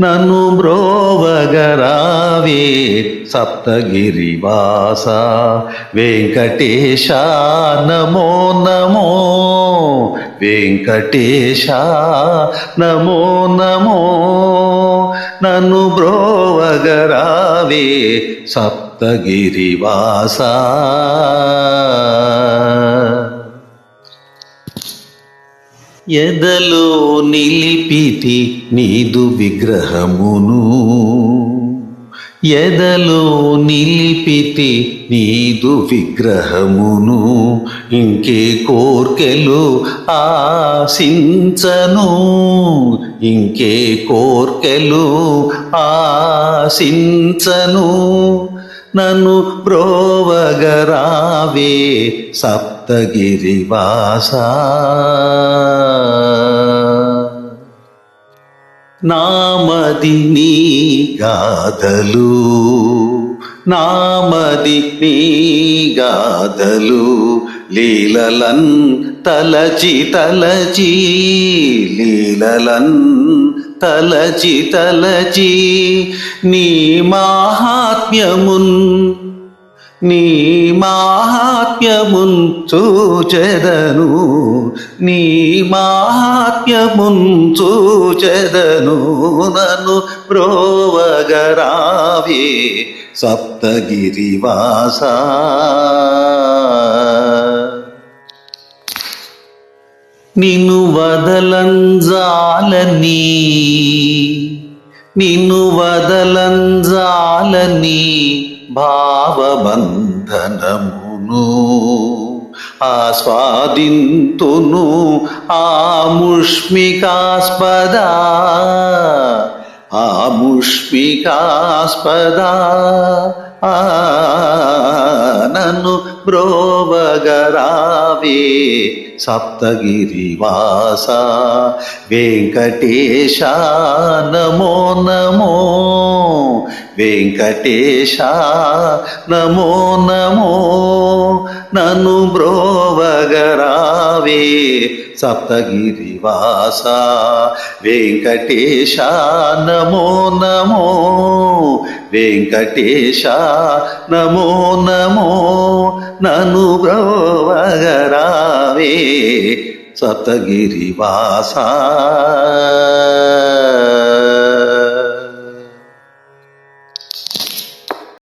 నన్ను బ్రోవగరావే సప్తగిరివాస. వెంకటేశ నమో నమో. వెంకటేశ నమో నమో. నన్ను బ్రోవగరావే సప్తగిరివాస. ఎదలో నిలిపితి నీదు విగ్రహమును. ఎదలో నిలిపితి నీదు విగ్రహమును. ఇంకే కోర్కెలు ఆశించను. ఇంకే కోర్కెలు ఆశించను. నన్ను ప్రోవగరావే సప్తగిరివాసా నామది నీ గాథలు. నామది నీ గాథలు. లీలలన్ తలచి తలచి లీలలన్ తలచి తలచి నీ మాహాత్మ్యమున్ నీ మాహాత్మ్యమున్ చూచెదను. నీ మాహాత్మ్యమున్ నను ప్రోవగరావే సప్తగిరివాస. నిన్ను వదలంజాలని నిన్ను వదలంజాలని భావబంధనమును. ఆస్వాదింతును ఆముష్మికాస్పద ఆముష్మికాస్పద. ఆ నన్ను బ్రోవగరావే సప్తగిరివాస వెంకటేశ నమో నమో వెంకటేశ నమో నమో నన్ను బ్రోవగరావే సప్తగిరివాస వెంకటేశ నమో నమో వెంకటేశ నమో నమో నన్ను బ్రోవగరావే సప్తగిరివాస